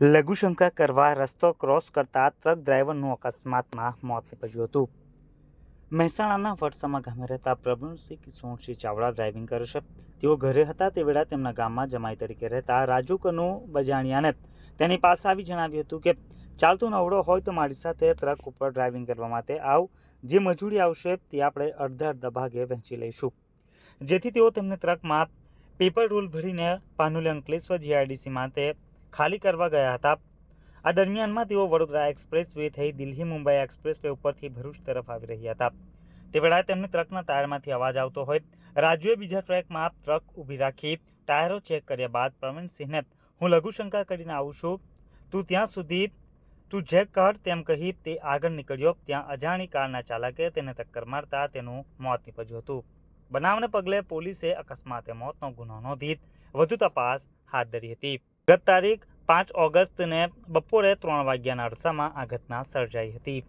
લઘુશંકા કરવા રસ્તો ક્રોસ કરતા ટ્રક ડ્રાઈવરનું અકસ્માતમાં મોત નીપજ્યું હતું. મહેસાણાના વડસમા ગામે રહેતા પ્રવીણસિંહ કિશોરસિંહ ચાવડા ડ્રાઇવિંગ કરે છે. તેઓ ઘરે હતા તે વેળા તેમના ગામમાં જમાઈ તરીકે રહેતા રાજુ કનુ બજાણિયાને તેની પાસે આવી જણાવ્યું હતું કે, ચાલતો નવડો હોય તો મારી સાથે ટ્રક ઉપર ડ્રાઇવિંગ કરવા માટે આવ. જે મજૂરી આવશે તે આપણે અડધા અડધા ભાગે વહેંચી લઈશું. જેથી તેઓ તેમને ટ્રકમાં પેપર રોલ ભરીને પાનુલી અંકલેશ્વર જીઆઈડીસી માટે ખાલી કરવા ગયા હતા. આ દરમિયાનમાં તેઓ વડોદરા એક્સપ્રેસ વે થઈ દિલ્હી મુંબઈ એક્સપ્રેસ વે ઉપરથી ભરૂચ તરફ આવી રહ્યા હતા. તે વેળાએ તેમને ટ્રકના ટાયરમાંથી અવાજ આવતો હોય. રાજુએ બીજા ટ્રેકમાં ટ્રક ઊભી રાખી ટાયરો ચેક કર્યા બાદ પ્રવીણસિંહને હું લઘુશંકા કરીને આવું છું. તું ત્યાં સુધી, તું ચેક કર તેમ કહી તે આગળ નીકળ્યો. ત્યાં અજાણી કારના ચાલકે તેને ટક્કર મારતા તેનું મોત નીપજ્યું હતું. બનાવને પગલે પોલીસે અકસ્માતે મોતનો ગુનો નોંધી વધુ તપાસ હાથ ધરી હતી. ગત તારીખ પાંચ ઓગસ્ટને બપોરે ત્રણ વાગ્યાના અરસામાં આ ઘટના સર્જાઈ હતી.